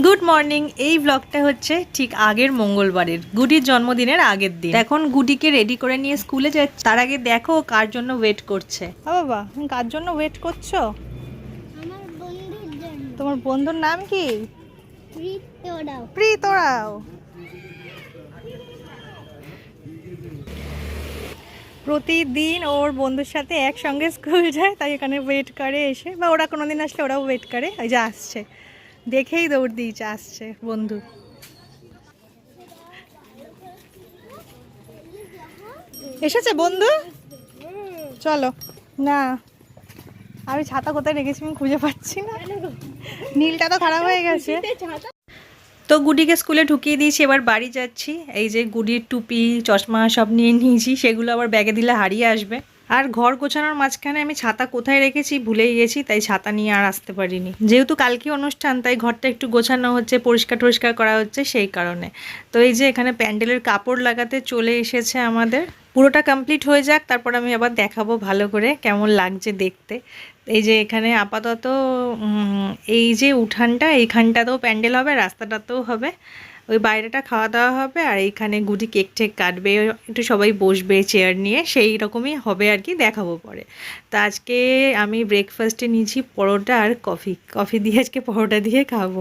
Good morning এই ব্লগটা হচ্ছে ঠিক আগের মঙ্গলবারের গুডির জন্মদিনের আগের দিন। এখন গুডিকে রেডি করে নিয়ে স্কুলে যাচ্ছে তার আগে দেখো কার জন্য ওয়েট করছে। বাবা কার জন্য ওয়েট করছ? আমার বন্ধুর জন্য। তোমার বন্ধুর নাম কি? প্রীতরাও। প্রীতরাও। প্রতিদিন ওর বন্ধুর সাথে একসঙ্গে স্কুল যায় তাই এখানে ওয়েট করে এসে বা ওরা কোনো দিন আসলে ওরাও ওয়েট করে ওই যে আসছে। দেখেই দৌড় দিয়েছে আসছে, বন্ধু। এসেছে, বন্ধু? চলো। না, আমি ছাতা কোথায় রেখেছি আমি খুঁজে পাচ্ছি না। নীলটা তো খারাপ হয়ে গেছে। তো গুডিকে স্কুলে ঢুকিয়ে দিয়েছি, এবার বাড়ি যাচ্ছি। এই যে গুডির টুপি, চশমা সব নিয়ে নিয়েছি, সেগুলো আবার ব্যাগে দিলে হারিয়ে আসবে। আর ঘর গোছানোর মাঝখানে আমি ছাতা কোথায় রেখেছি ভুলেই গেছি, তাই ছাতা নিয়ে আর আসতে পারিনি। যেহেতু কালকে অনুষ্ঠান, তাই ঘরটা একটু গোছানো হচ্ছে, পরিষ্কার টরিষ্কার করা হচ্ছে সেই কারণে। তো এই যে এখানে প্যান্ডেলের কাপড় লাগাতে চলে এসেছে আমাদের। পুরোটা কমপ্লিট হয়ে যাক, তারপর আমি আবার দেখাবো ভালো করে কেমন লাগছে দেখতে। এই যে এখানে আপাতত এই যে উঠানটা, এইখানটাতেও প্যান্ডেল হবে, রাস্তাটাতেও হবে। ওই বাইরেটা খাওয়া দাওয়া হবে আর এইখানে গুটি কেক টেক কাটবে, একটু সবাই বসবে চেয়ার নিয়ে, সেই রকমই হবে আর কি, দেখাবো পরে। তা আজকে আমি ব্রেকফাস্টে নিয়েছি পরোটা আর কফি কফি দিয়ে আজকে পরোটা দিয়ে খাব।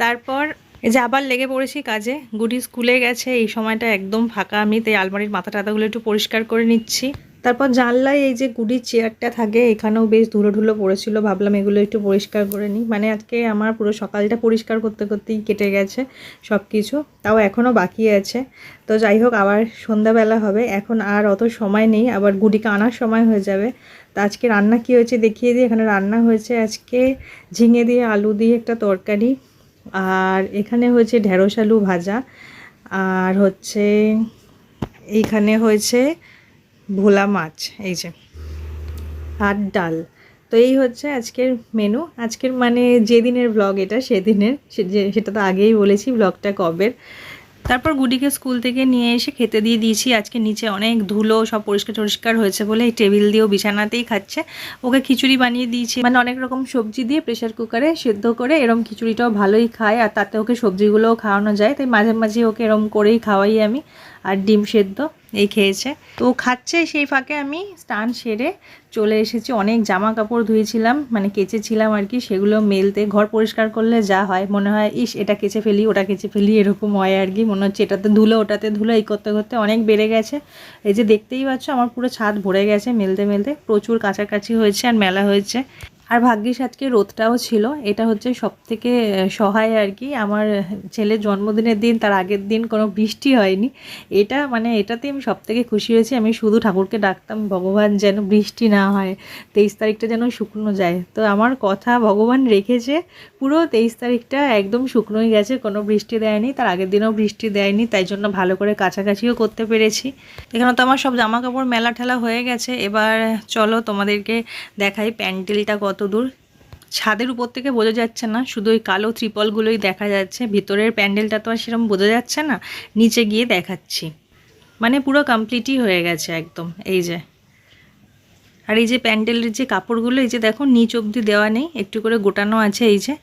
তারপর এই যে আবার লেগে পড়েছি কাজে গুডি স্কুলে গেছে, এই সময়টা একদম ফাঁকা, আমি তাই আলমারির মাথা টাথাগুলো একটু পরিষ্কার করে নিচ্ছি। তারপর জানলায় এই যে গুডির চেয়ারটা থাকে, এখানেও বেশ ধুলো ধুলো পড়েছিল। ভাবলাম এগুলো একটু পরিষ্কার করে নিই। মানে আজকে আমার পুরো সকালটা পরিষ্কার করতে করতেই কেটে গেছে সব কিছু তাও এখনও বাকি আছে। তো যাই হোক, আবার সন্ধ্যাবেলা হবে। এখন আর অত সময় নেই, আবার গুডিকে আনার সময় হয়ে যাবে। তা আজকে রান্না কি হয়েছে দেখিয়ে দিই। এখানে রান্না হয়েছে আজকে ঝিঙে দিয়ে আলু দিয়ে একটা তরকারি, আর এখানে হয়েছে ঢেঁড়স আলু ভাজা, আর হচ্ছে এইখানে হয়েছে ভোলা মাছ, এই যে। আর ডাল। তো এই হচ্ছে আজকের মেনু আজকের মানে যেদিনের ব্লগ এটা, সেদিনের সেটা তো আগেই বলেছি ব্লগটা কবের। তারপর গুডিকে স্কুল থেকে নিয়ে এসে খেতে দিয়ে দিয়েছি। আজকে নিচে অনেক ধুলো, সব পরিষ্কার টরিষ্কার হয়েছে বলে এই টেবিল দিয়েও বিছানাতেই খাচ্ছে। ওকে খিচুড়ি বানিয়ে দিয়েছি। মানে অনেক রকম সবজি দিয়ে প্রেশার কুকারে সেদ্ধ করে এরম খিচুড়িটাও ভালোই খায়। আর তাতে ওকে সবজিগুলোও খাওয়ানো যায়। তাই মাঝে মাঝে ওকে এরম করেই খাওয়াই আমি। আর ডিম সেদ্ধ, এই খেয়েছে। তো খাচ্ছে, সেই ফাঁকে আমি স্নান সেরে চলে এসেছি। অনেক জামা কাপড় ধুয়েছিলাম মানে কেচেছিলাম আর কি, সেগুলো মেলতে, ঘর পরিষ্কার করলে যা হয়, মনে হয়, ইস, এটা কেচে ফেলি, ওটা কেচে ফেলি, এরকম হয় আর কি। মনে হচ্ছে, এটাতে ধুলো, ওটাতে ধুলো, এই করতে করতে অনেক বেড়ে গেছে। এই যে দেখতেই পাচ্ছ, আমার পুরো ছাদ ভরে গেছে মেলতে মেলতে। প্রচুর কাছাকাছি হয়েছে আর মেলা হয়েছে। আর ভাগ্যিস আজকে রোদটাও ছিল। এটা হচ্ছে সব থেকে সহায় আর কি। আমার ছেলের জন্মদিনের দিন, তার আগের দিন কোনো বৃষ্টি হয়নি। এটা মানে এটাতে আমি সব থেকে খুশি হয়েছি। আমি শুধু ঠাকুরকে ডাকতাম, ভগবান যেন বৃষ্টি না হয়, তেইশ তারিখটা যেন শুকনো যায়। তো আমার কথা ভগবান রেখেছে, পুরো তেইশ তারিখটা একদম শুকনোই গেছে, কোনো বৃষ্টি দেয়নি। তার আগের দিনও বৃষ্টি দেয়নি, তাই জন্য ভালো করে কাছাকাছিও করতে পেরেছি। এখানে তো আমার সব জামা কাপড় মেলা ঠেলা হয়ে গেছে। এবার চলো তোমাদেরকে দেখাই প্যান্ডেলটা কত দূর ছাদের উপর থেকে বোঝা যাচ্ছে না, শুধু ওই কালো ত্রিপলগুলোই দেখা যাচ্ছে, ভিতরের প্যান্ডেলটা তো আর সেরকম বোঝা যাচ্ছে না, নিচে গিয়ে দেখাচ্ছি। মানে পুরো কমপ্লিটই হয়ে গেছে একদম, এই যে। আর এই যে প্যান্ডেলের যে কাপড়গুলো, এই যে দেখো, নিচ অবধি দেওয়া নেই, একটু করে গোটানো আছে, এই যে।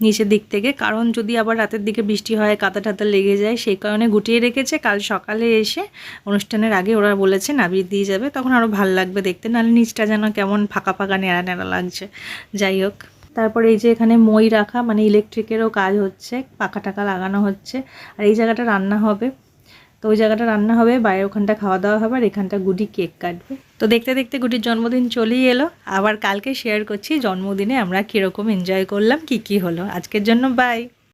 নিচের দিক থেকে। কারণ যদি আবার রাতের দিকে বৃষ্টি হয় কাদা টাতা লেগে যায়, সেই কারণে গুটিয়ে রেখেছে। কাল সকালে এসে অনুষ্ঠানের আগে ওরা বলেছে নাবিয়ে দিয়ে যাবে। তখন আরও ভালো লাগবে দেখতে। নাহলে নিচটা যেন কেমন ফাঁকা ফাঁকা নেড়া নেড়া লাগছে। যাই হোক। তারপরে এই যে এখানে মই রাখা মানে ইলেকট্রিকেরও কাজ হচ্ছে পাখা টাকা লাগানো হচ্ছে। আর এই জায়গাটা রান্না হবে। তো ওই জায়গাটা রান্না হবে, বাইরে ওখানটা খাওয়া দাওয়া হবে আর এখানটা গুটি কেক কাটবে। তো দেখতে দেখতে গুটির জন্মদিন চলেই এলো। আবার কালকে শেয়ার করছি জন্মদিনে আমরা কীরকম এনজয় করলাম, কি কি হলো। আজকের জন্য বাই